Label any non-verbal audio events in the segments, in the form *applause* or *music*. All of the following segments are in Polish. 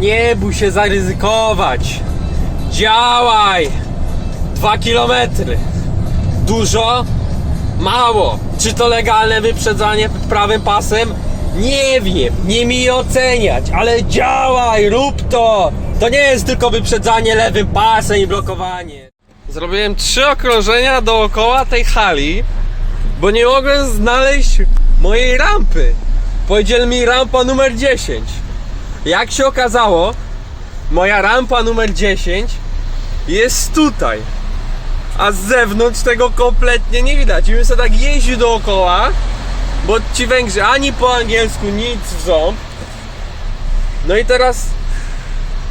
Nie bój się zaryzykować. Działaj. Dwa kilometry. Dużo? Mało. Czy to legalne wyprzedzanie prawym pasem? Nie wiem, nie mi oceniać, ale działaj, rób to! To nie jest tylko wyprzedzanie lewym pasem i blokowanie. Zrobiłem trzy okrążenia dookoła tej hali, bo nie mogłem znaleźć mojej rampy. Powiedzieli mi rampa numer 10. Jak się okazało, moja rampa numer 10 jest tutaj. A z zewnątrz tego kompletnie nie widać. I bym sobie tak jeździł dookoła, bo ci Węgrzy ani po angielsku nic w ząb. No i teraz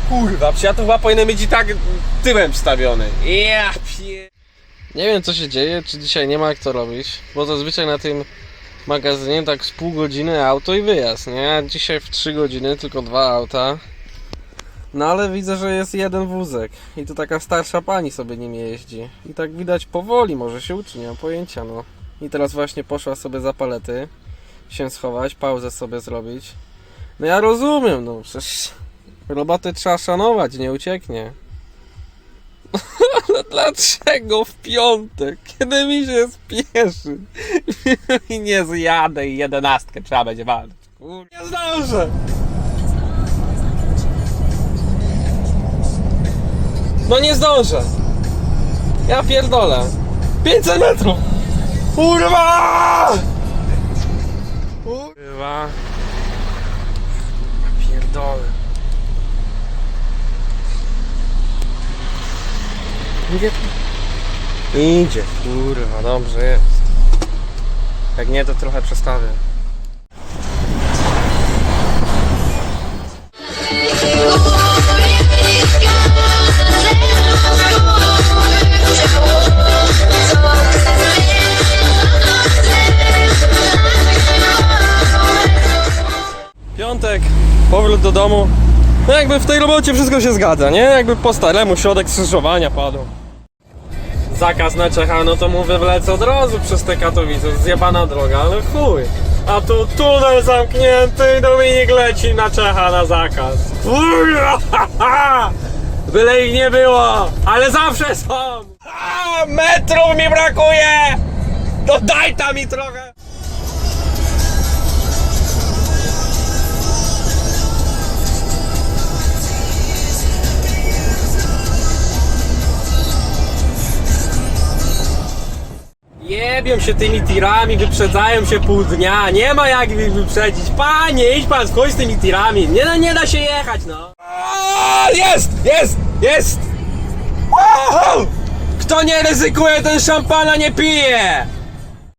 kurwa, ja to chyba powinien być i tak tyłem wstawiony. Ja pie... Nie wiem co się dzieje, czy dzisiaj nie ma jak to robić, bo zazwyczaj na tym magazynie tak z pół godziny auto i wyjazd, nie? A dzisiaj w 3 godziny tylko dwa auta. No ale widzę, że jest jeden wózek i tu taka starsza pani sobie nim jeździ. I tak widać powoli, może się uczy, nie mam pojęcia, no. I teraz właśnie poszła sobie za palety się schować, pauzę sobie zrobić. No ja rozumiem, no przecież roboty trzeba szanować, nie ucieknie. Ale dlaczego w piątek, kiedy mi się spieszy *laughs* i nie zjadę i jedenastkę trzeba będzie walczyć? Kur... Nie zdążę! No nie zdążę! Ja pierdolę! 500 metrów! Kurwa! Kurwa! Pierdolę! Idzie? Idzie, kurwa, dobrze jest. Jak nie, to trochę przestawię. Piątek, powrót do domu. No jakby w tej robocie wszystko się zgadza, nie? Jakby po staremu środek skrzyżowania padł. Zakaz na Czecha, no to mówię wlecę od razu przez te Katowice, zjebana droga, ale chuj. A tu tunel zamknięty i Dominik leci na Czecha na zakaz. Kurwa! Byle ich nie było, ale zawsze są! A, metrów mi brakuje! To daj tam mi trochę! Jebią się tymi tirami, wyprzedzają się pół dnia, nie ma jak ich wyprzedzić. Panie, idź pan, chodź z tymi tirami, nie, no, nie da się jechać, no. Jest, jest, jest! Wow! Kto nie ryzykuje, ten szampana nie pije!